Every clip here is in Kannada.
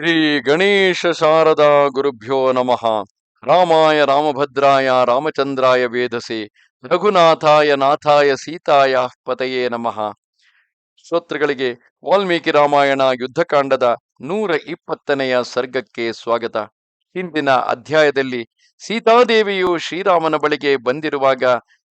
ಶ್ರೀ ಗಣೇಶ ಶಾರದಾ ಗುರುಭ್ಯೋ ನಮಃ. ರಾಮಾಯ ರಾಮಭದ್ರಾಯ ರಾಮಚಂದ್ರಾಯ ವೇದಸೆ. ರಘುನಾಥಾಯ ನಾಥಾಯ ಸೀತಾಯ ಪತಯೇ ನಮಃ. ಶ್ರೋತೃಗಳಿಗೆ ವಾಲ್ಮೀಕಿ ರಾಮಾಯಣ ಯುದ್ಧಕಾಂಡದ ನೂರ ಇಪ್ಪತ್ತನೆಯ ಸರ್ಗಕ್ಕೆ ಸ್ವಾಗತ. ಹಿಂದಿನ ಅಧ್ಯಾಯದಲ್ಲಿ ಸೀತಾದೇವಿಯು ಶ್ರೀರಾಮನ ಬಳಿಗೆ ಬಂದಿರುವಾಗ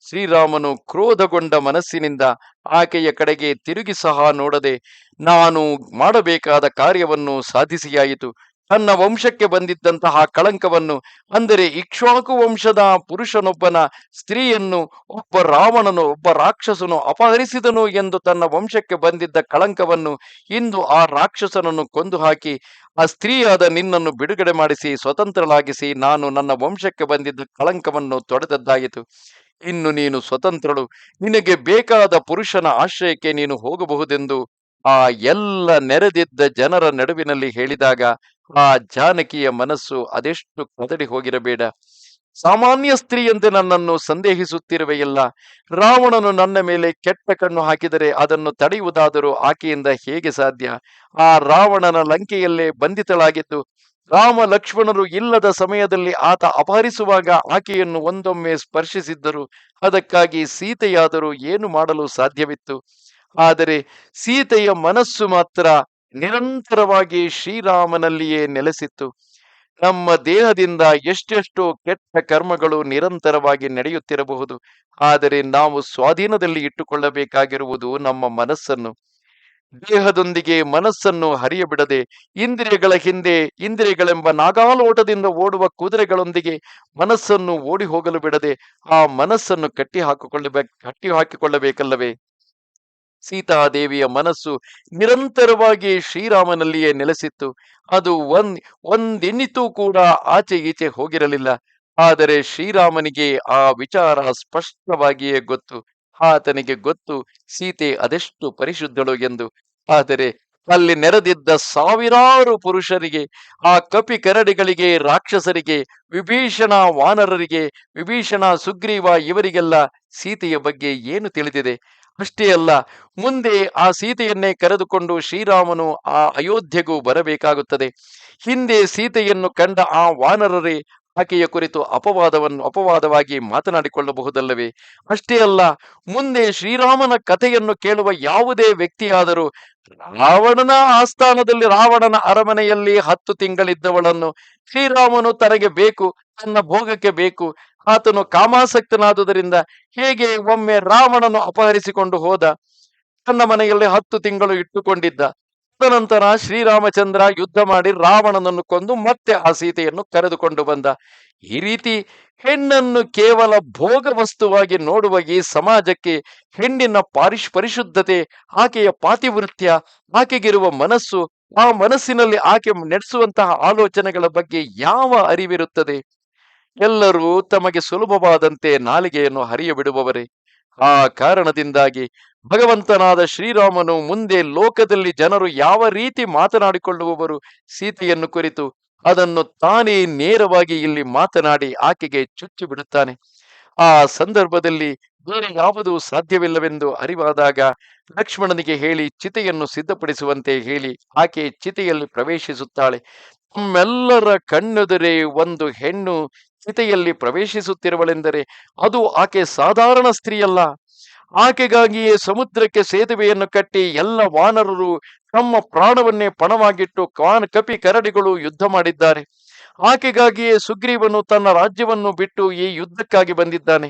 ಶ್ರೀರಾಮನು ಕ್ರೋಧಗೊಂಡ ಮನಸ್ಸಿನಿಂದ ಆಕೆಯ ಕಡೆಗೆ ತಿರುಗಿ ಸಹ ನೋಡದೆ ನಾನು ಮಾಡಬೇಕಾದ ಕಾರ್ಯವನ್ನು ಸಾಧಿಸಿಯಾಯಿತು. ತನ್ನ ವಂಶಕ್ಕೆ ಬಂದಿದ್ದಂತಹ ಕಳಂಕವನ್ನು ಅಂದರೆ ಇಕ್ಷ್ವಾಕು ವಂಶದ ಪುರುಷನೊಬ್ಬನ ಸ್ತ್ರೀಯನ್ನು, ಒಬ್ಬ ರಾವಣನು, ಒಬ್ಬ ರಾಕ್ಷಸನು ಅಪಹರಿಸಿದನು ಎಂದು ತನ್ನ ವಂಶಕ್ಕೆ ಬಂದಿದ್ದ ಕಳಂಕವನ್ನು ಇಂದು ಆ ರಾಕ್ಷಸನನ್ನು ಕೊಂದು ಹಾಕಿ ಆ ಸ್ತ್ರೀಯಾದ ನಿನ್ನನ್ನು ಬಿಡುಗಡೆ ಮಾಡಿಸಿ, ಸ್ವತಂತ್ರಳಾಗಿಸಿ, ನಾನು ನನ್ನ ವಂಶಕ್ಕೆ ಬಂದಿದ್ದ ಕಳಂಕವನ್ನು ತೊಡೆದದ್ದಾಯಿತು. ಇನ್ನು ನೀನು ಸ್ವತಂತ್ರಳು. ನಿನಗೆ ಬೇಕಾದ ಪುರುಷನ ಆಶ್ರಯಕ್ಕೆ ನೀನು ಹೋಗಬಹುದೆಂದು ಆ ಎಲ್ಲ ನೆರೆದಿದ್ದ ಜನರ ನಡುವಿನಲ್ಲಿ ಹೇಳಿದಾಗ ಆ ಜಾನಕಿಯ ಮನಸ್ಸು ಅದೆಷ್ಟು ಕದಡಿ ಹೋಗಿರಬೇಡ. ಸಾಮಾನ್ಯ ಸ್ತ್ರೀಯಂತೆ ನನ್ನನ್ನು ಸಂದೇಹಿಸುತ್ತಿರುವೆಯಲ್ಲ. ರಾವಣನು ನನ್ನ ಮೇಲೆ ಕೆಟ್ಟ ಕಣ್ಣು ಹಾಕಿದರೆ ಅದನ್ನು ತಡೆಯುವುದಾದರೂ ಆಕೆಯಿಂದ ಹೇಗೆ ಸಾಧ್ಯ? ಆ ರಾವಣನ ಲಂಕೆಯಲ್ಲೇ ಬಂಧಿತಳಾಗಿದ್ದು, ರಾಮ ಲಕ್ಷ್ಮಣರು ಇಲ್ಲದ ಸಮಯದಲ್ಲಿ ಆತ ಅಪಹರಿಸುವಾಗ ಆಕೆಯನ್ನು ಒಂದೊಮ್ಮೆ ಸ್ಪರ್ಶಿಸಿದ್ದರು. ಅದಕ್ಕಾಗಿ ಸೀತೆಯಾದರೂ ಏನು ಮಾಡಲು ಸಾಧ್ಯವಿತ್ತು? ಆದರೆ ಸೀತೆಯ ಮನಸ್ಸು ಮಾತ್ರ ನಿರಂತರವಾಗಿ ಶ್ರೀರಾಮನಲ್ಲಿಯೇ ನೆಲೆಸಿತ್ತು. ನಮ್ಮ ದೇಹದಿಂದ ಎಷ್ಟೆಷ್ಟು ಕೆಟ್ಟ ಕರ್ಮಗಳು ನಿರಂತರವಾಗಿ ನಡೆಯುತ್ತಿರಬಹುದು. ಆದರೆ ನಾವು ಸ್ವಾಧೀನದಲ್ಲಿ ಇಟ್ಟುಕೊಳ್ಳಬೇಕಾಗಿರುವುದು ನಮ್ಮ ಮನಸ್ಸನ್ನು. ದೇಹದೊಂದಿಗೆ ಮನಸ್ಸನ್ನು ಹರಿಯಬಿಡದೆ ಇಂದ್ರಿಯಗಳ ಹಿಂದೆ ಇಂದ್ರಿಯಗಳೆಂಬ ನಾಗಾಲೋಟದಿಂದ ಓಡುವ ಕುದುರೆಗಳೊಂದಿಗೆ ಮನಸ್ಸನ್ನು ಓಡಿ ಹೋಗಲು ಬಿಡದೆ ಆ ಮನಸ್ಸನ್ನು ಕಟ್ಟಿ ಹಾಕಿಕೊಳ್ಳಬೇಕು ಕಟ್ಟಿ ಹಾಕಿಕೊಳ್ಳಬೇಕಲ್ಲವೇ ಸೀತಾದೇವಿಯ ಮನಸ್ಸು ನಿರಂತರವಾಗಿ ಶ್ರೀರಾಮನಲ್ಲಿಯೇ ನೆಲೆಸಿತ್ತು. ಅದು ಒಂದ್ ಒಂದೆನ್ನಿತೂ ಕೂಡ ಆಚೆ ಈಚೆ ಹೋಗಿರಲಿಲ್ಲ. ಆದರೆ ಶ್ರೀರಾಮನಿಗೆ ಆ ವಿಚಾರ ಸ್ಪಷ್ಟವಾಗಿಯೇ ಗೊತ್ತು. ಆತನಿಗೆ ಗೊತ್ತು, ಸೀತೆ ಅದೆಷ್ಟು ಪರಿಶುದ್ಧಳು ಎಂದು. ಆದರೆ ಅಲ್ಲಿ ನೆರೆದಿದ್ದ ಸಾವಿರಾರು ಪುರುಷರಿಗೆ, ಆ ಕಪಿ ಕರಡಿಗಳಿಗೆ ರಾಕ್ಷಸರಿಗೆ ವಿಭೀಷಣ ವಾನರರಿಗೆ ವಿಭೀಷಣ ಸುಗ್ರೀವ ಇವರಿಗೆಲ್ಲ ಸೀತೆಯ ಬಗ್ಗೆ ಏನು ತಿಳಿದಿದೆ? ಅಷ್ಟೇ ಅಲ್ಲ, ಮುಂದೆ ಆ ಸೀತೆಯನ್ನೇ ಕರೆದುಕೊಂಡು ಶ್ರೀರಾಮನು ಆ ಅಯೋಧ್ಯೆಗೂ ಬರಬೇಕಾಗುತ್ತದೆ. ಹಿಂದೆ ಸೀತೆಯನ್ನು ಕಂಡ ಆ ವಾನರರೇ ಆಕೆಯ ಕುರಿತು ಅಪವಾದವನ್ನು, ಅಪವಾದವಾಗಿ ಮಾತನಾಡಿಕೊಳ್ಳಬಹುದಲ್ಲವೇ? ಅಷ್ಟೇ ಅಲ್ಲ, ಮುಂದೆ ಶ್ರೀರಾಮನ ಕಥೆಯನ್ನು ಕೇಳುವ ಯಾವುದೇ ವ್ಯಕ್ತಿಯಾದರೂ ರಾವಣನ ಆಸ್ಥಾನದಲ್ಲಿ, ರಾವಣನ ಅರಮನೆಯಲ್ಲಿ ಹತ್ತು ತಿಂಗಳಿದ್ದವಳನ್ನು ಶ್ರೀರಾಮನು ತನಗೆ ಬೇಕು, ತನ್ನ ಭೋಗಕ್ಕೆ ಬೇಕು ಆತನು ಕಾಮಾಸಕ್ತನಾದುದರಿಂದ ಹೇಗೆ ಒಮ್ಮೆ ರಾವಣನು ಅಪಹರಿಸಿಕೊಂಡು ಹೋದ? ತನ್ನ ಮನೆಯಲ್ಲಿ ಹತ್ತು ತಿಂಗಳು ಇಟ್ಟುಕೊಂಡಿದ್ದ. ತದನಂತರ ಶ್ರೀರಾಮಚಂದ್ರ ಯುದ್ಧ ಮಾಡಿ ರಾವಣನನ್ನು ಕೊಂದು ಮತ್ತೆ ಆ ಸೀತೆಯನ್ನು ಕರೆದುಕೊಂಡು ಬಂದ. ಈ ರೀತಿ ಹೆಣ್ಣನ್ನು ಕೇವಲ ಭೋಗ ವಸ್ತುವಾಗಿ ನೋಡುವ ಈ ಸಮಾಜಕ್ಕೆ ಹೆಣ್ಣಿನ ಪಾರಿಶ್ ಪರಿಶುದ್ಧತೆ ಆಕೆಯ ಪಾತಿವೃತ್ಯ, ಆಕೆಗಿರುವ ಮನಸ್ಸು, ಆ ಮನಸ್ಸಿನಲ್ಲಿ ಆಕೆ ನಡೆಸುವಂತಹ ಆಲೋಚನೆಗಳ ಬಗ್ಗೆ ಯಾವ ಅರಿವಿರುತ್ತದೆ? ಎಲ್ಲರೂ ತಮಗೆ ಸುಲಭವಾದಂತೆ ನಾಲಿಗೆಯನ್ನು ಹರಿಯ ಬಿಡುವವರೇ ಆ ಕಾರಣದಿಂದಾಗಿ ಭಗವಂತನಾದ ಶ್ರೀರಾಮನು ಮುಂದೆ ಲೋಕದಲ್ಲಿ ಜನರು ಯಾವ ರೀತಿ ಮಾತನಾಡಿಕೊಳ್ಳುವವರು ಸೀತೆಯನ್ನು ಕುರಿತು ಅದನ್ನು ತಾನೇ ನೇರವಾಗಿ ಇಲ್ಲಿ ಮಾತನಾಡಿ ಆಕೆಗೆ ಚುಚ್ಚು ಬಿಡುತ್ತಾನೆ. ಆ ಸಂದರ್ಭದಲ್ಲಿ ಬೇರೆ ಯಾವುದು ಸಾಧ್ಯವಿಲ್ಲವೆಂದು ಅರಿವಾದಾಗ ಲಕ್ಷ್ಮಣನಿಗೆ ಹೇಳಿ ಚಿತೆಯನ್ನು ಸಿದ್ಧಪಡಿಸುವಂತೆ ಹೇಳಿ ಆಕೆ ಚಿತೆಯಲ್ಲಿ ಪ್ರವೇಶಿಸುತ್ತಾಳೆ. ತಮ್ಮೆಲ್ಲರ ಕಣ್ಣೆದುರೇ ಒಂದು ಹೆಣ್ಣು ಚಿತೆಯಲ್ಲಿ ಪ್ರವೇಶಿಸುತ್ತಿರುವಳೆಂದರೆ ಅದು ಆಕೆ ಸಾಧಾರಣ ಸ್ತ್ರೀಯಲ್ಲ. ಆಕೆಗಾಗಿಯೇ ಸಮುದ್ರಕ್ಕೆ ಸೇತುವೆಯನ್ನು ಕಟ್ಟಿ ಎಲ್ಲ ವಾನರರು ತಮ್ಮ ಪ್ರಾಣವನ್ನೇ ಪಣವಾಗಿಟ್ಟು ಕಾನ್ ಕಪಿ ಕರಡಿಗಳು ಯುದ್ಧ ಮಾಡಿದ್ದಾರೆ. ಆಕೆಗಾಗಿಯೇ ಸುಗ್ರೀವನು ತನ್ನ ರಾಜ್ಯವನ್ನು ಬಿಟ್ಟು ಈ ಯುದ್ಧಕ್ಕಾಗಿ ಬಂದಿದ್ದಾನೆ.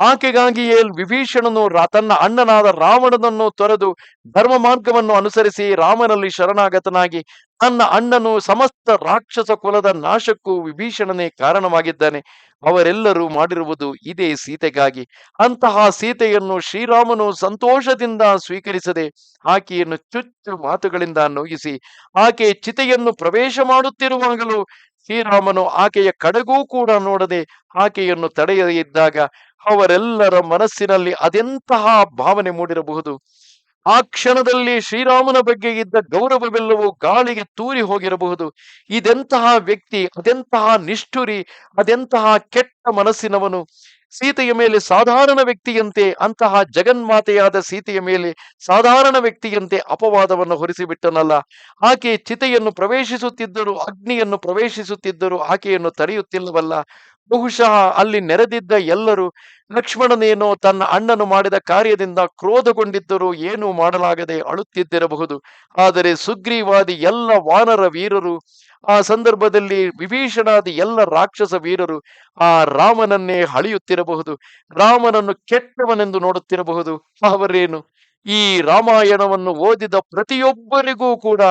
ಆಕೆಗಾಗಿಯೇ ವಿಭೀಷಣನು ತನ್ನ ಅಣ್ಣನಾದ ರಾವಣನನ್ನು ತೊರೆದು ಧರ್ಮ ಮಾರ್ಗವನ್ನು ಅನುಸರಿಸಿ ರಾಮನಲ್ಲಿ ಶರಣಾಗತನಾಗಿ ತನ್ನ ಅಣ್ಣನು ಸಮಸ್ತ ರಾಕ್ಷಸ ಕುಲದ ನಾಶಕ್ಕೂ ವಿಭೀಷಣನೇ ಕಾರಣವಾಗಿದ್ದಾನೆ. ಅವರೆಲ್ಲರೂ ಮಾಡಿರುವುದು ಇದೇ ಸೀತೆಗಾಗಿ. ಅಂತಹ ಸೀತೆಯನ್ನು ಶ್ರೀರಾಮನು ಸಂತೋಷದಿಂದ ಸ್ವೀಕರಿಸದೆ ಆಕೆಯನ್ನು ಚುಚ್ಚು ಮಾತುಗಳಿಂದ ನೋಯಿಸಿ ಆಕೆ ಚಿತೆಯನ್ನು ಪ್ರವೇಶ ಮಾಡುತ್ತಿರುವಾಗಲೂ ಶ್ರೀರಾಮನು ಆಕೆಯ ಕಡೆಗೂ ಕೂಡ ನೋಡದೆ ಆಕೆಯನ್ನು ತಡೆಯದಿದ್ದಾಗ ಅವರೆಲ್ಲರ ಮನಸ್ಸಿನಲ್ಲಿ ಅದೆಂತಹ ಭಾವನೆ ಮೂಡಿರಬಹುದು? ಆ ಕ್ಷಣದಲ್ಲಿ ಶ್ರೀರಾಮನ ಬಗ್ಗೆ ಇದ್ದ ಗೌರವವೆಲ್ಲವೂ ಗಾಳಿಗೆ ತೂರಿ ಹೋಗಿರಬಹುದು. ಇದೆಂತಹ ವ್ಯಕ್ತಿ, ಅದೆಂತಹ ನಿಷ್ಠುರಿ, ಅದೆಂತಹ ಕೆಟ್ಟ ಮನಸ್ಸಿನವನು? ಸೀತೆಯ ಮೇಲೆ ಸಾಧಾರಣ ವ್ಯಕ್ತಿಯಂತೆ ಅಂತಹ ಜಗನ್ಮಾತೆಯಾದ ಸೀತೆಯ ಮೇಲೆ ಸಾಧಾರಣ ವ್ಯಕ್ತಿಯಂತೆ ಅಪವಾದವನ್ನು ಹೊರಿಸಿಬಿಟ್ಟನಲ್ಲ. ಆಕೆ ಚಿತೆಯನ್ನು ಪ್ರವೇಶಿಸುತ್ತಿದ್ದರೂ, ಅಗ್ನಿಯನ್ನು ಪ್ರವೇಶಿಸುತ್ತಿದ್ದರೂ ಆಕೆಯನ್ನು ತಡೆಯುತ್ತಿಲ್ಲವಲ್ಲ. ಬಹುಶಃ ಅಲ್ಲಿ ನೆರೆದಿದ್ದ ಎಲ್ಲರೂ, ಲಕ್ಷ್ಮಣನೇನೋ ತನ್ನ ಅಣ್ಣನು ಮಾಡಿದ ಕಾರ್ಯದಿಂದ ಕ್ರೋಧಗೊಂಡಿದ್ದರೂ ಏನೂ ಮಾಡಲಾಗದೆ ಅಳುತ್ತಿದ್ದಿರಬಹುದು. ಆದರೆ ಸುಗ್ರೀವಾದಿ ಎಲ್ಲ ವಾನರ ವೀರರು, ಆ ಸಂದರ್ಭದಲ್ಲಿ ವಿಭೀಷಣಾದಿ ಎಲ್ಲ ರಾಕ್ಷಸ ವೀರರು, ಆ ರಾಮನನ್ನೇ ಹಳೆಯುತ್ತಿರಬಹುದು ರಾಮನನ್ನು ಕೆಟ್ಟವನೆಂದು ನೋಡುತ್ತಿರಬಹುದು. ಅವರೇನು? ಈ ರಾಮಾಯಣವನ್ನು ಓದಿದ ಪ್ರತಿಯೊಬ್ಬರಿಗೂ ಕೂಡ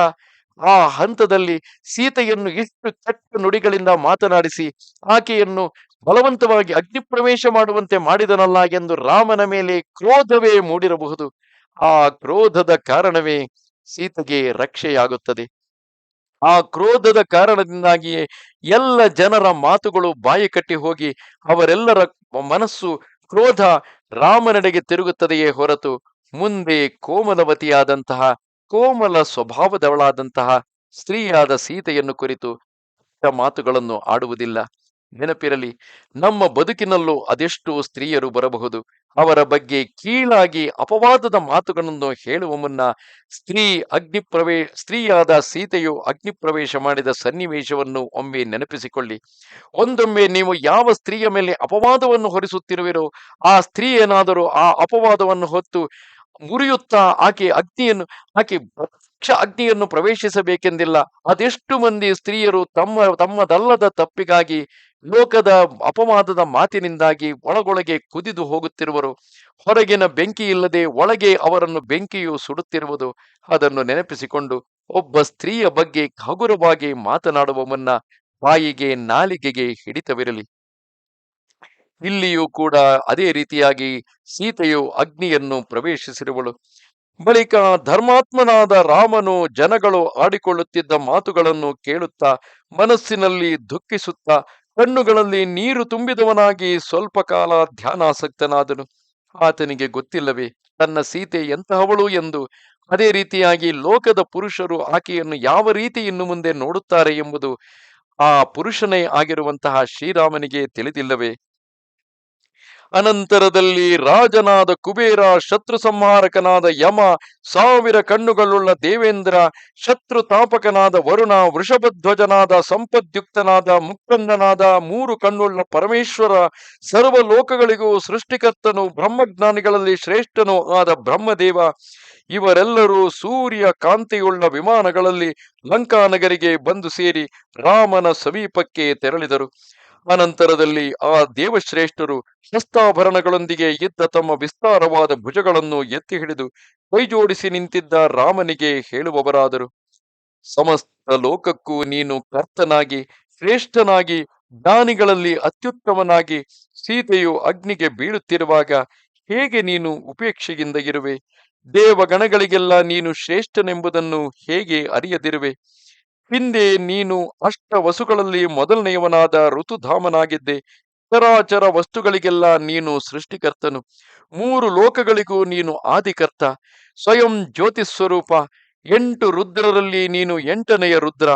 ಆ ಹಂತದಲ್ಲಿ ಸೀತೆಯನ್ನು ಇಷ್ಟು ಕೆಟ್ಟ ನುಡಿಗಳಿಂದ ಮಾತನಾಡಿಸಿ, ಆಕೆಯನ್ನು ಬಲವಂತವಾಗಿ ಅಗ್ನಿ ಪ್ರವೇಶ ಮಾಡುವಂತೆ ಮಾಡಿದನಲ್ಲ ಎಂದು ರಾಮನ ಮೇಲೆ ಕ್ರೋಧವೇ ಮೂಡಿರಬಹುದು. ಆ ಕ್ರೋಧದ ಕಾರಣವೇ ಸೀತೆಗೆ ರಕ್ಷೆಯಾಗುತ್ತದೆ. ಆ ಕ್ರೋಧದ ಕಾರಣದಿಂದಾಗಿಯೇ ಎಲ್ಲ ಜನರ ಮಾತುಗಳು ಬಾಯಿ ಕಟ್ಟಿ ಹೋಗಿ ಅವರೆಲ್ಲರ ಮನಸ್ಸು ಕ್ರೋಧ ರಾಮನೆಡೆಗೆ ತಿರುಗುತ್ತದೆಯೇ ಹೊರತು ಮುಂದೆ ಕೋಮಲವತಿಯಾದಂತಹ ಕೋಮಲ ಸ್ವಭಾವದವಳಾದಂತಹ ಸ್ತ್ರೀಯಾದ ಸೀತೆಯನ್ನು ಕುರಿತು ಮಾತುಗಳನ್ನು ಆಡುವುದಿಲ್ಲ. ನೆನಪಿರಲಿ, ನಮ್ಮ ಬದುಕಿನಲ್ಲೂ ಅದೆಷ್ಟು ಸ್ತ್ರೀಯರು ಬರಬಹುದು. ಅವರ ಬಗ್ಗೆ ಕೀಳಾಗಿ ಅಪವಾದದ ಮಾತುಗಳನ್ನು ಹೇಳುವ ಮುನ್ನ ಸ್ತ್ರೀ ಅಗ್ನಿ ಪ್ರವೇ ಸ್ತ್ರೀಯಾದ ಸೀತೆಯು ಅಗ್ನಿ ಪ್ರವೇಶ ಮಾಡಿದ ಸನ್ನಿವೇಶವನ್ನು ಒಮ್ಮೆ ನೆನಪಿಸಿಕೊಳ್ಳಿ. ಒಂದೊಮ್ಮೆ ನೀವು ಯಾವ ಸ್ತ್ರೀಯ ಮೇಲೆ ಅಪವಾದವನ್ನು ಹೊರಿಸುತ್ತಿರುವಿರೋ, ಆ ಸ್ತ್ರೀ ಏನಾದರೂ ಆ ಅಪವಾದವನ್ನು ಹೊತ್ತು ಮುರಿಯುತ್ತಾ ಆಕೆ ಅಗ್ನಿಯನ್ನು, ಆಕೆ ಪ್ರತ್ಯಕ್ಷ ಅಗ್ನಿಯನ್ನು ಪ್ರವೇಶಿಸಬೇಕೆಂದಿಲ್ಲ. ಅದೆಷ್ಟು ಮಂದಿ ಸ್ತ್ರೀಯರು ತಮ್ಮ, ತಮ್ಮದಲ್ಲದ ತಪ್ಪಿಗಾಗಿ ಲೋಕದ ಅಪವಾದದ ಮಾತಿನಿಂದಾಗಿ ಒಳಗೊಳಗೆ ಕುದಿದು ಹೋಗುತ್ತಿರುವರು. ಹೊರಗಿನ ಬೆಂಕಿ ಇಲ್ಲದೆ ಒಳಗೆ ಅವರನ್ನು ಬೆಂಕಿಯು ಸುಡುತ್ತಿರುವುದು ಅದನ್ನು ನೆನಪಿಸಿಕೊಂಡು ಒಬ್ಬ ಸ್ತ್ರೀಯ ಬಗ್ಗೆ ಹಗುರವಾಗಿ ಮಾತನಾಡುವ ಮುನ್ನ ಬಾಯಿಗೆ ನಾಲಿಗೆಗೆ ಹಿಡಿತವಿರಲಿ. ಇಲ್ಲಿಯೂ ಕೂಡ ಅದೇ ರೀತಿಯಾಗಿ ಸೀತೆಯು ಅಗ್ನಿಯನ್ನು ಪ್ರವೇಶಿಸಿರುವಳು ಬಳಿಕ ಧರ್ಮಾತ್ಮನಾದ ರಾಮನು ಜನಗಳು ಆಡಿಕೊಳ್ಳುತ್ತಿದ್ದ ಮಾತುಗಳನ್ನು ಕೇಳುತ್ತಾ, ಮನಸ್ಸಿನಲ್ಲಿ ದುಃಖಿಸುತ್ತಾ, ಕಣ್ಣುಗಳಲ್ಲಿ ನೀರು ತುಂಬಿದವನಾಗಿ ಸ್ವಲ್ಪ ಕಾಲ ಧ್ಯಾನಾಸಕ್ತನಾದನು. ಆತನಿಗೆ ಗೊತ್ತಿಲ್ಲವೇ, ತನ್ನ ಸೀತೆ ಎಂತಹವಳು ಎಂದು. ಅದೇ ರೀತಿಯಾಗಿ ಲೋಕದ ಪುರುಷರು ಆಕೆಯನ್ನು ಯಾವ ರೀತಿ ಇನ್ನು ಮುಂದೆ ನೋಡುತ್ತಾರೆ ಎಂಬುದು ಆ ಪುರುಷನೇ ಆಗಿರುವಂತಹ ಶ್ರೀರಾಮನಿಗೆ ತಿಳಿದಿಲ್ಲವೇ. ಅನಂತರದಲ್ಲಿ ರಾಜನಾದ ಕುಬೇರ, ಶತ್ರು ಸಂಹಾರಕನಾದ ಯಮ, ಸಾವಿರ ಕಣ್ಣುಗಳುಳ್ಳ ದೇವೇಂದ್ರ, ಶತ್ರು ತಾಪಕನಾದ ವರುಣ, ವೃಷಭಧ್ವಜನಾದ ಸಂಪದ್ಯುಕ್ತನಾದ ಮುಕ್ಕಂದನಾದ ಮೂರು ಕಣ್ಣುಳ್ಳ ಪರಮೇಶ್ವರ ಸರ್ವ ಲೋಕಗಳಿಗೂ ಸೃಷ್ಟಿಕರ್ತನು, ಬ್ರಹ್ಮಜ್ಞಾನಿಗಳಲ್ಲಿ ಶ್ರೇಷ್ಠನೂ ಆದ ಬ್ರಹ್ಮದೇವ. ಇವರೆಲ್ಲರೂ ಸೂರ್ಯ ಕಾಂತಿಯುಳ್ಳ ವಿಮಾನಗಳಲ್ಲಿ ಲಂಕಾನಗರಿಗೆ ಬಂದು ಸೇರಿ ರಾಮನ ಸಮೀಪಕ್ಕೆ ತೆರಳಿದರು. ಅನಂತರದಲ್ಲಿ ಆ ದೇವಶ್ರೇಷ್ಠರು ಶಸ್ತಾಭರಣಗಳೊಂದಿಗೆ ಇದ್ದ ತಮ್ಮ ವಿಸ್ತಾರವಾದ ಭುಜಗಳನ್ನು ಎತ್ತಿ ಹಿಡಿದು ಕೈಜೋಡಿಸಿ ನಿಂತಿದ್ದ ರಾಮನಿಗೆ ಹೇಳುವವರಾದರು, ಸಮಸ್ತ ಲೋಕಕ್ಕೂ ನೀನು ಕರ್ತನಾಗಿ, ಶ್ರೇಷ್ಠನಾಗಿ, ಜ್ಞಾನಿಗಳಲ್ಲಿ ಅತ್ಯುತ್ತಮನಾಗಿ, ಸೀತೆಯು ಅಗ್ನಿಗೆ ಬೀಳುತ್ತಿರುವಾಗ ಹೇಗೆ ನೀನು ಉಪೇಕ್ಷೆಯಿಂದ ಇರುವೆ? ದೇವಗಣಗಳಿಗೆಲ್ಲ ನೀನು ಶ್ರೇಷ್ಠನೆಂಬುದನ್ನು ಹೇಗೆ ಅರಿಯದಿರುವೆ? ಹಿಂದೆ ನೀನು ಅಷ್ಟ ವಸುಗಳಲ್ಲಿ ಮೊದಲನೆಯವನಾದ ಋತುಧಾಮನಾಗಿದ್ದೆ. ಚರಾಚರ ವಸ್ತುಗಳಿಗೆಲ್ಲ ನೀನು ಸೃಷ್ಟಿಕರ್ತನು. ಮೂರು ಲೋಕಗಳಿಗೂ ನೀನು ಆದಿಕರ್ತ. ಸ್ವಯಂ ಜ್ಯೋತಿ ಸ್ವರೂಪ. ಎಂಟು ರುದ್ರರಲ್ಲಿ ನೀನು ಎಂಟನೆಯ ರುದ್ರ.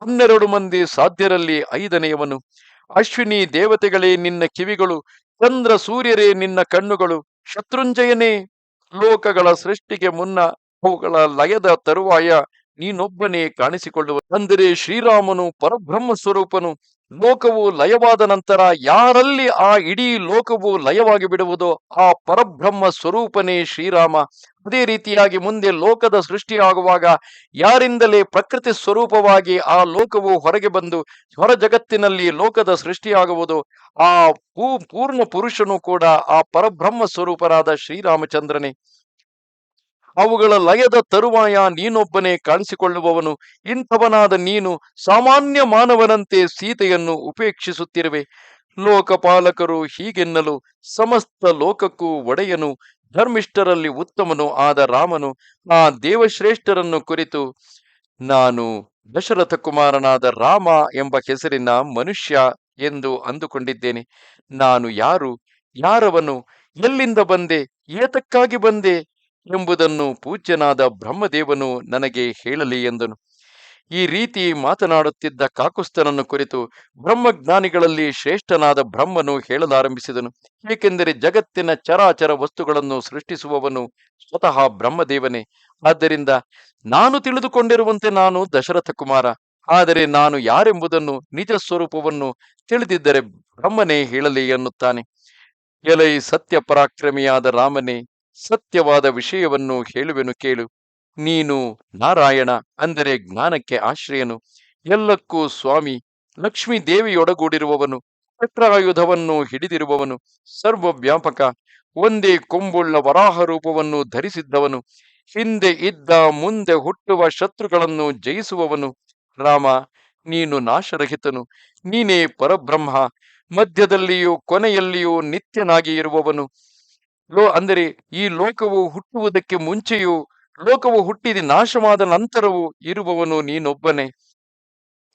ಹನ್ನೆರಡು ಮಂದಿ ಸಾಧ್ಯರಲ್ಲಿ ಐದನೆಯವನು. ಅಶ್ವಿನಿ ದೇವತೆಗಳೇ ನಿನ್ನ ಕಿವಿಗಳು. ಚಂದ್ರ ಸೂರ್ಯರೇ ನಿನ್ನ ಕಣ್ಣುಗಳು. ಶತ್ರುಂಜಯನೇ ಲೋಕಗಳ ಸೃಷ್ಟಿಗೆ ಮುನ್ನ ಅವುಗಳ ಲಯದ ತರುವಾಯ ನೀನೊಬ್ಬನೇ ಕಾಣಿಸಿಕೊಳ್ಳುವ ಅಂದರೆ ಶ್ರೀರಾಮನು ಪರಬ್ರಹ್ಮ ಸ್ವರೂಪನು, ಲೋಕವು ಲಯವಾದ ನಂತರ ಯಾರಲ್ಲಿ ಆ ಇಡೀ ಲೋಕವು ಲಯವಾಗಿ ಬಿಡುವುದೋ ಆ ಪರಬ್ರಹ್ಮ ಸ್ವರೂಪನೇ ಶ್ರೀರಾಮ. ಅದೇ ರೀತಿಯಾಗಿ ಮುಂದೆ ಲೋಕದ ಸೃಷ್ಟಿಯಾಗುವಾಗ ಯಾರಿಂದಲೇ ಪ್ರಕೃತಿ ಸ್ವರೂಪವಾಗಿ ಆ ಲೋಕವು ಹೊರಗೆ ಬಂದು ಹೊರ ಜಗತ್ತಿನಲ್ಲಿ ಲೋಕದ ಸೃಷ್ಟಿಯಾಗುವುದು ಆ ಪೂರ್ಣ ಪುರುಷನು ಕೂಡ ಆ ಪರಬ್ರಹ್ಮ ಸ್ವರೂಪರಾದ ಶ್ರೀರಾಮಚಂದ್ರನೇ. ಅವುಗಳ ಲಯದ ತರುವಾಯ ನೀನೊಬ್ಬನೇ ಕಾಣಿಸಿಕೊಳ್ಳುವವನು. ಇಂಥವನಾದ ನೀನು ಸಾಮಾನ್ಯ ಮಾನವನಂತೆ ಸೀತೆಯನ್ನು ಉಪೇಕ್ಷಿಸುತ್ತಿರುವೆ. ಲೋಕಪಾಲಕರು ಹೀಗೆನ್ನಲು ಸಮಸ್ತ ಲೋಕಕ್ಕೂ ಒಡೆಯನು, ಧರ್ಮಿಷ್ಠರಲ್ಲಿ ಉತ್ತಮನು ಆದ ರಾಮನು, ಆ ದೇವಶ್ರೇಷ್ಠರನ್ನು ಕುರಿತು ನಾನು ದಶರಥ ಕುಮಾರನಾದ ರಾಮ ಎಂಬ ಹೆಸರಿನ ಮನುಷ್ಯ ಎಂದು ಅಂದುಕೊಂಡಿದ್ದೇನೆ. ನಾನು ಯಾರು? ಯಾರವನು? ಎಲ್ಲಿಂದ ಬಂದೆ? ಏತಕ್ಕಾಗಿ ಬಂದೆ? ಎಂಬುದನ್ನು ಪೂಜ್ಯನಾದ ಬ್ರಹ್ಮದೇವನು ನನಗೆ ಹೇಳಲಿ ಎಂದನು. ಈ ರೀತಿ ಮಾತನಾಡುತ್ತಿದ್ದ ಕಾಕುಸ್ತನನ್ನು ಕುರಿತು ಬ್ರಹ್ಮಜ್ಞಾನಿಗಳಲ್ಲಿ ಶ್ರೇಷ್ಠನಾದ ಬ್ರಹ್ಮನು ಹೇಳಲಾರಂಭಿಸಿದನು. ಏಕೆಂದರೆ ಜಗತ್ತಿನ ಚರಾಚರ ವಸ್ತುಗಳನ್ನು ಸೃಷ್ಟಿಸುವವನು ಸ್ವತಃ ಬ್ರಹ್ಮದೇವನೇ. ಆದ್ದರಿಂದ ನಾನು ತಿಳಿದುಕೊಂಡಿರುವಂತೆ ನಾನು ದಶರಥ ಕುಮಾರ ಆದರೆ ನಾನು ಯಾರೆಂಬುದನ್ನು, ನಿಜ ಸ್ವರೂಪವನ್ನು ತಿಳಿದಿದ್ದರೆ ಬ್ರಹ್ಮನೇ ಹೇಳಲಿ ಎನ್ನುತ್ತಾನೆ. ಎಲೈ ಸತ್ಯ ಪರಾಕ್ರಮಿಯಾದ ರಾಮನೇ ಸತ್ಯವಾದ ವಿಷಯವನ್ನು ಹೇಳುವೆನು ಕೇಳು. ನೀನು ನಾರಾಯಣ ಅಂದರೆ ಜ್ಞಾನಕ್ಕೆ ಆಶ್ರಯನು. ಎಲ್ಲಕ್ಕೂ ಸ್ವಾಮಿ, ಲಕ್ಷ್ಮೀ ದೇವಿಯೊಡಗೂಡಿರುವವನು, ಚಕ್ರಾಯುಧವನ್ನು ಹಿಡಿದಿರುವವನು, ಸರ್ವವ್ಯಾಪಕ, ಒಂದೇ ಕೊಂಬುಳ್ಳ ವರಾಹ ರೂಪವನ್ನು ಧರಿಸಿದ್ದವನು, ಹಿಂದೆ ಇದ್ದ ಮುಂದೆ ಹುಟ್ಟುವ ಶತ್ರುಗಳನ್ನು ಜಯಿಸುವವನು. ರಾಮ, ನೀನು ನಾಶರಹಿತನು, ನೀನೇ ಪರಬ್ರಹ್ಮ, ಮಧ್ಯದಲ್ಲಿಯೂ ಕೊನೆಯಲ್ಲಿಯೂ ನಿತ್ಯನಾಗಿ ಇರುವವನು. ಲೋ, ಅಂದರೆ ಈ ಲೋಕವು ಹುಟ್ಟುವುದಕ್ಕೆ ಮುಂಚೆಯೂ, ಲೋಕವು ಹುಟ್ಟಿದ ನಾಶವಾದ ನಂತರವೂ ಇರುವವನು ನೀನೊಬ್ಬನೇ.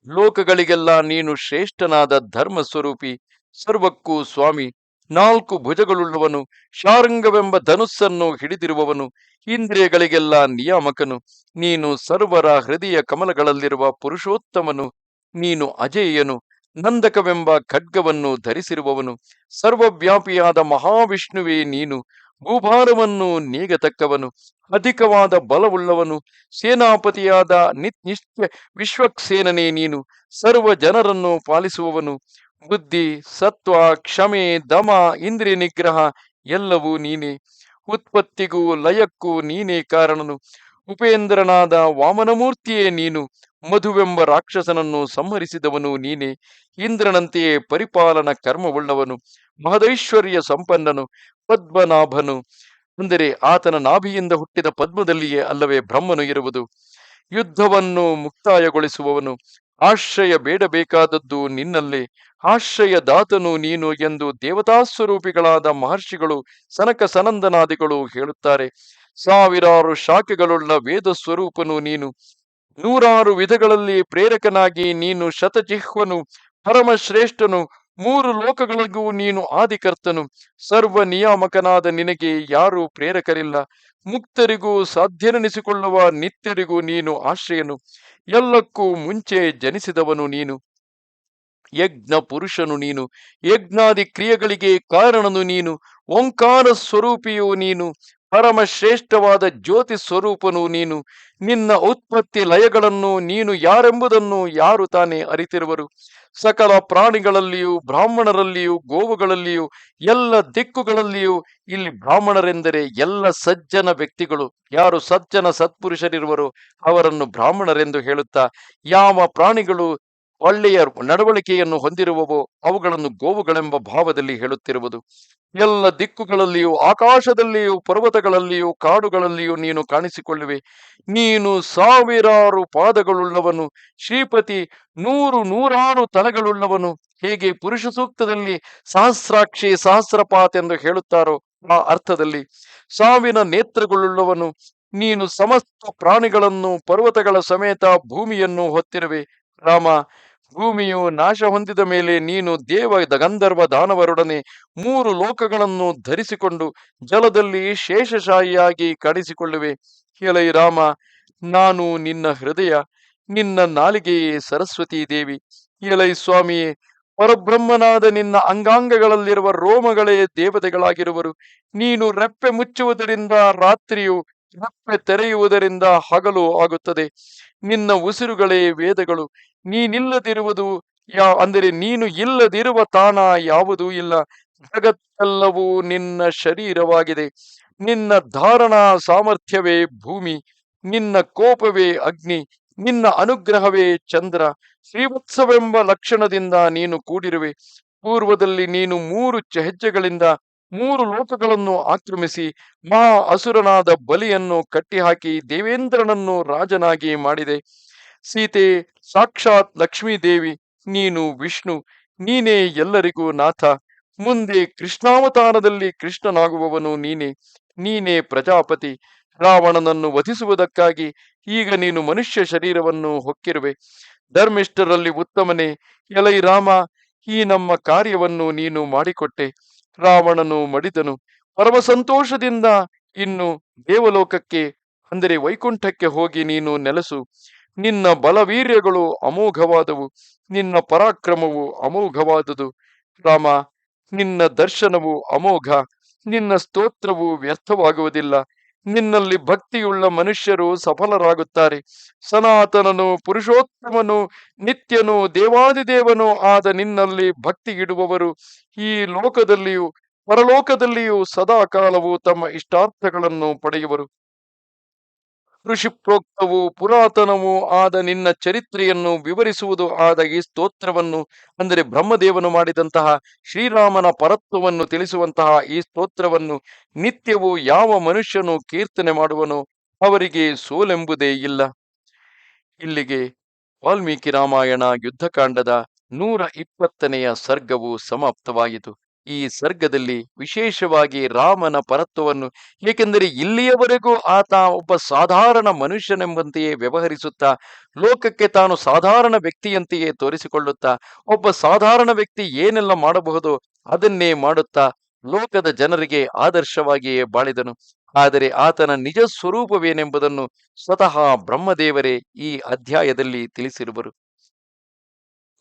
ಲೋಕಗಳಿಗೆಲ್ಲ ನೀನು ಶ್ರೇಷ್ಠನಾದ ಧರ್ಮ ಸ್ವರೂಪಿ ಸರ್ವಕ್ಕೂ ಸ್ವಾಮಿ, ನಾಲ್ಕು ಭುಜಗಳುಳ್ಳವನು, ಶಾರಂಗವೆಂಬ ಧನುಸ್ಸನ್ನು ಹಿಡಿದಿರುವವನು, ಇಂದ್ರಿಯಗಳಿಗೆಲ್ಲ ನಿಯಾಮಕನು, ನೀನು ಸರ್ವರ ಹೃದಯ ಕಮಲಗಳಲ್ಲಿರುವ ಪುರುಷೋತ್ತಮನು, ನೀನು ಅಜೇಯನು ನಂದಕವೆಂಬ ಖಡ್ಗವನ್ನು ಧರಿಸಿರುವವನು, ಸರ್ವವ್ಯಾಪಿಯಾದ ಮಹಾವಿಷ್ಣುವೇ ನೀನು ಭೂಭಾರವನ್ನು ನೀಗತಕ್ಕವನು, ಅಧಿಕವಾದ ಬಲವುಳ್ಳವನು, ಸೇನಾಪತಿಯಾದ ನಿತ್ ನಿಶ್ಚಯ ವಿಶ್ವಕ್ಸೇನನೇ ನೀನು, ಸರ್ವ ಜನರನ್ನು ಪಾಲಿಸುವವನು, ಬುದ್ಧಿ, ಸತ್ವ, ಕ್ಷಮೆ, ದಮ, ಇಂದ್ರಿಯ ನಿಗ್ರಹ ಎಲ್ಲವೂ ನೀನೇ, ಉತ್ಪತ್ತಿಗೂ ಲಯಕ್ಕೂ ನೀನೇ ಕಾರಣನು, ಉಪೇಂದ್ರನಾದ ವಾಮನಮೂರ್ತಿಯೇ ನೀನು ಮಧುವೆಂಬ ರಾಕ್ಷಸನನ್ನು ಸಂಹರಿಸಿದವನು ನೀನೇ. ಇಂದ್ರನಂತೆಯೇ ಪರಿಪಾಲನ ಕರ್ಮವುಳ್ಳವನು. ಮಹದೈಶ್ವರ್ಯ ಸಂಪನ್ನನು, ಪದ್ಮನಾಭನು. ಅಂದರೆ ಆತನ ನಾಭಿಯಿಂದ ಹುಟ್ಟಿದ ಪದ್ಮದಲ್ಲಿಯೇ ಅಲ್ಲವೇ ಬ್ರಹ್ಮನು ಇರುವುದು. ಯುದ್ಧವನ್ನು ಮುಕ್ತಾಯಗೊಳಿಸುವವನು. ಆಶ್ರಯ ಬೇಡಬೇಕಾದದ್ದು ನಿನ್ನಲ್ಲೇ. ಆಶ್ರಯ ದಾತನು ನೀನು ಎಂದು ದೇವತಾ ಸ್ವರೂಪಿಗಳಾದ ಮಹರ್ಷಿಗಳು, ಸನಕ ಸನಂದನಾದಿಗಳು ಹೇಳುತ್ತಾರೆ. ಸಾವಿರಾರು ಶಾಖೆಗಳುಳ್ಳ ವೇದ ಸ್ವರೂಪನು ನೀನು. ನೂರಾರು ವಿಧಗಳಲ್ಲಿ ಪ್ರೇರಕನಾಗಿ ನೀನು ಶತಜಿಹ್ವನು ಪರಮಶ್ರೇಷ್ಠನು, ಮೂರು ಲೋಕಗಳಿಗೂ ನೀನು ಆದಿಕರ್ತನು. ಸರ್ವ ನಿಯಾಮಕನಾದ ನಿನಗೆ ಯಾರೂ ಪ್ರೇರಕರಿಲ್ಲ. ಮುಕ್ತರಿಗೂ ಸಾಧ್ಯನೆನಿಸಿಕೊಳ್ಳುವ ನಿತ್ಯರಿಗೂ ನೀನು ಆಶ್ರಯನು. ಎಲ್ಲಕ್ಕೂ ಮುಂಚೆ ಜನಿಸಿದವನು ನೀನು. ಯಜ್ಞ ಪುರುಷನು ನೀನು. ಯಜ್ಞಾದಿ ಕ್ರಿಯೆಗಳಿಗೆ ಕಾರಣನು ನೀನು. ಓಂಕಾರ ಸ್ವರೂಪಿಯು ನೀನು. ಪರಮ ಶ್ರೇಷ್ಠವಾದ ಜ್ಯೋತಿ ಸ್ವರೂಪನು ನೀನು. ನಿನ್ನ ಉತ್ಪತ್ತಿ ಲಯಗಳನ್ನು ನೀನು ಯಾರೆಂಬುದನ್ನು ಯಾರು ತಾನೇ ಅರಿತಿರುವರು. ಸಕಲ ಪ್ರಾಣಿಗಳಲ್ಲಿಯೂ, ಬ್ರಾಹ್ಮಣರಲ್ಲಿಯೂ, ಗೋವುಗಳಲ್ಲಿಯೂ, ಎಲ್ಲ ದಿಕ್ಕುಗಳಲ್ಲಿಯೂ ಇಲ್ಲಿ ಬ್ರಾಹ್ಮಣರೆಂದರೆ ಎಲ್ಲ ಸಜ್ಜನ ವ್ಯಕ್ತಿಗಳು. ಯಾರು ಸಜ್ಜನ ಸತ್ಪುರುಷರಿರುವರು ಅವರನ್ನು ಬ್ರಾಹ್ಮಣರೆಂದು ಹೇಳುತ್ತಾ, ಯಾವ ಪ್ರಾಣಿಗಳು ಒಳ್ಳೆಯ ನಡವಳಿಕೆಯನ್ನು ಹೊಂದಿರುವವೋ, ಅವುಗಳನ್ನು ಗೋವುಗಳೆಂಬ ಭಾವದಲ್ಲಿ ಹೇಳುತ್ತಿರುವುದು. ಎಲ್ಲ ದಿಕ್ಕುಗಳಲ್ಲಿಯೂ, ಆಕಾಶದಲ್ಲಿಯೂ, ಪರ್ವತಗಳಲ್ಲಿಯೂ, ಕಾಡುಗಳಲ್ಲಿಯೂ ನೀನು ಕಾಣಿಸಿಕೊಳ್ಳುವೆ. ನೀನು ಸಾವಿರಾರು ಪಾದಗಳುಳ್ಳವನು, ಶ್ರೀಪತಿ ನೂರು ನೂರಾರು ತಲೆಗಳುಳ್ಳವನು. ಹೇಗೆ ಪುರುಷ ಸೂಕ್ತದಲ್ಲಿ ಸಹಸ್ರಾಕ್ಷಿ ಸಹಸ್ರಪಾತ್ ಎಂದು ಹೇಳುತ್ತಾರೋ ಆ ಅರ್ಥದಲ್ಲಿ, ಸಾವಿನ ನೇತ್ರಗಳುಳ್ಳವನು, ನೀನು ಸಮಸ್ತ ಪ್ರಾಣಿಗಳನ್ನು, ಪರ್ವತಗಳ ಸಮೇತ ಭೂಮಿಯನ್ನು ಹೊತ್ತಿರುವೆ. ರಾಮ ಭೂಮಿಯು ನಾಶ ಹೊಂದಿದ ಮೇಲೆ ನೀನು ದೇವ ಗಂಧರ್ವ ದಾನವರೊಡನೆ ಮೂರು ಲೋಕಗಳನ್ನು ಧರಿಸಿಕೊಂಡು ಜಲದಲ್ಲಿ ಶೇಷಶಾಹಿಯಾಗಿ ಕಾಣಿಸಿಕೊಳ್ಳುವೆ. ಹೇಳೈ ರಾಮ, ನಾನು ನಿನ್ನ ಹೃದಯ, ನಿನ್ನ ನಾಲಿಗೆಯೇ ಸರಸ್ವತಿ ದೇವಿ. ಹೇಳೈ ಸ್ವಾಮಿಯೇ, ಪರಬ್ರಹ್ಮನಾದ ನಿನ್ನ ಅಂಗಾಂಗಗಳಲ್ಲಿರುವ ರೋಮಗಳೇ ದೇವತೆಗಳಾಗಿರುವರು. ನೀನು ರೆಪ್ಪೆ ಮುಚ್ಚುವುದರಿಂದ ರಾತ್ರಿಯು ತೆರೆಯುವುದರಿಂದ ಹಗಲು ಆಗುತ್ತದೆ. ನಿನ್ನ ಉಸಿರುಗಳೇ ವೇದಗಳು. ನೀನಿಲ್ಲದಿರುವುದು ಯಾ, ಅಂದರೆ ನೀನು ಇಲ್ಲದಿರುವ ತಾಣ ಯಾವುದೂ ಇಲ್ಲ. ಜಗತ್ತೆಲ್ಲವೂ ನಿನ್ನ ಶರೀರವಾಗಿದೆ. ನಿನ್ನ ಧಾರಣಾ ಸಾಮರ್ಥ್ಯವೇ ಭೂಮಿ. ನಿನ್ನ ಕೋಪವೇ ಅಗ್ನಿ. ನಿನ್ನ ಅನುಗ್ರಹವೇ ಚಂದ್ರ. ಶ್ರೀವತ್ಸವೆಂಬ ಲಕ್ಷಣದಿಂದ ನೀನು ಕೂಡಿರುವೆ. ಪೂರ್ವದಲ್ಲಿ ನೀನು ಮೂರು ಚಹೆಜ್ಜೆಗಳಿಂದ ಹೆಜ್ಜೆಗಳಿಂದ ಮೂರು ಲೋಕಗಳನ್ನು ಆಕ್ರಮಿಸಿ ಮಹಾ ಅಸುರನಾದ ಬಲಿಯನ್ನು ಕಟ್ಟಿಹಾಕಿ ದೇವೇಂದ್ರನನ್ನು ರಾಜನಾಗಿ ಮಾಡಿದೆ. ಸೀತೆ, ಸಾಕ್ಷಾತ್ ಲಕ್ಷ್ಮೀ ದೇವಿ ನೀನು ವಿಷ್ಣು, ನೀನೇ ಎಲ್ಲರಿಗೂ ನಾಥ. ಮುಂದೆ ಕೃಷ್ಣಾವತಾರದಲ್ಲಿ ಕೃಷ್ಣನಾಗುವವನು ನೀನೇ ನೀನೇ ಪ್ರಜಾಪತಿ. ರಾವಣನನ್ನು ವಧಿಸುವುದಕ್ಕಾಗಿ ಈಗ ನೀನು ಮನುಷ್ಯ ಶರೀರವನ್ನು ಹೊಕ್ಕಿರುವೆ. ಧರ್ಮಿಷ್ಠರಲ್ಲಿ ಉತ್ತಮನೇ. ಎಲೈ ರಾಮ, ಈ ನಮ್ಮ ಕಾರ್ಯವನ್ನು ನೀನು ಮಾಡಿಕೊಟ್ಟೆ. ರಾವಣನು ಮಡಿದನು, ಪರಮ ಸಂತೋಷದಿಂದ ಇನ್ನು ದೇವಲೋಕಕ್ಕೆ, ಅಂದರೆ ವೈಕುಂಠಕ್ಕೆ ಹೋಗಿ ನೀನು ನೆಲೆಸು. ನಿನ್ನ ಬಲವೀರ್ಯಗಳು ಅಮೋಘವಾದವು, ನಿನ್ನ ಪರಾಕ್ರಮವು ಅಮೋಘವಾದುದು. ರಾಮ, ನಿನ್ನ ದರ್ಶನವು ಅಮೋಘ, ನಿನ್ನ ಸ್ತೋತ್ರವು ವ್ಯರ್ಥವಾಗುವುದಿಲ್ಲ. ನಿನ್ನಲ್ಲಿ ಭಕ್ತಿಯುಳ್ಳ ಮನುಷ್ಯರು ಸಫಲರಾಗುತ್ತಾರೆ. ಸನಾತನನು, ಪುರುಷೋತ್ತಮನು, ನಿತ್ಯನು, ದೇವಾದಿದೇವನು ಆದ ನಿನ್ನಲ್ಲಿ ಭಕ್ತಿ ಇಡುವವರು ಈ ಲೋಕದಲ್ಲಿಯೂ, ಪರಲೋಕದಲ್ಲಿಯೂ ಸದಾ ಕಾಲವು ತಮ್ಮ ಇಷ್ಟಾರ್ಥಗಳನ್ನು ಪಡೆಯುವರು. ಋಷಿ ಪ್ರೋಕ್ತವು ಪುರಾತನವೂ ಆದ ನಿನ್ನ ಚರಿತ್ರೆಯನ್ನು ವಿವರಿಸುವುದು ಆದ ಈ ಸ್ತೋತ್ರವನ್ನು, ಅಂದರೆ ಬ್ರಹ್ಮದೇವನು ಮಾಡಿದಂತಹ ಶ್ರೀರಾಮನ ಪರತ್ವವನ್ನು ತಿಳಿಸುವಂತಹ ಈ ಸ್ತೋತ್ರವನ್ನು ನಿತ್ಯವೂ ಯಾವ ಮನುಷ್ಯನು ಕೀರ್ತನೆ ಮಾಡುವನು ಅವರಿಗೆ ಸೋಲೆಂಬುದೇ ಇಲ್ಲ. ಇಲ್ಲಿಗೆ ವಾಲ್ಮೀಕಿ ರಾಮಾಯಣ ಯುದ್ಧಕಾಂಡದ ನೂರ ಇಪ್ಪತ್ತನೆಯ ಸರ್ಗವು ಸಮಾಪ್ತವಾಯಿತು. ಈ ಸರ್ಗದಲ್ಲಿ ವಿಶೇಷವಾಗಿ ರಾಮನ ಪರತ್ವವನ್ನು, ಏಕೆಂದರೆ ಇಲ್ಲಿಯವರೆಗೂ ಆತ ಒಬ್ಬ ಸಾಧಾರಣ ಮನುಷ್ಯನೆಂಬಂತೆಯೇ ವ್ಯವಹರಿಸುತ್ತಾ, ಲೋಕಕ್ಕೆ ತಾನು ಸಾಧಾರಣ ವ್ಯಕ್ತಿಯಂತೆಯೇ ತೋರಿಸಿಕೊಳ್ಳುತ್ತಾ, ಒಬ್ಬ ಸಾಧಾರಣ ವ್ಯಕ್ತಿ ಏನೆಲ್ಲ ಮಾಡಬಹುದು ಅದನ್ನೇ ಮಾಡುತ್ತಾ, ಲೋಕದ ಜನರಿಗೆ ಆದರ್ಶವಾಗಿಯೇ ಬಾಳಿದನು. ಆದರೆ ಆತನ ನಿಜ ಸ್ವರೂಪವೇನೆಂಬುದನ್ನು ಸ್ವತಃ ಬ್ರಹ್ಮದೇವರೇ ಈ ಅಧ್ಯಾಯದಲ್ಲಿ ತಿಳಿಸಿರುವರು.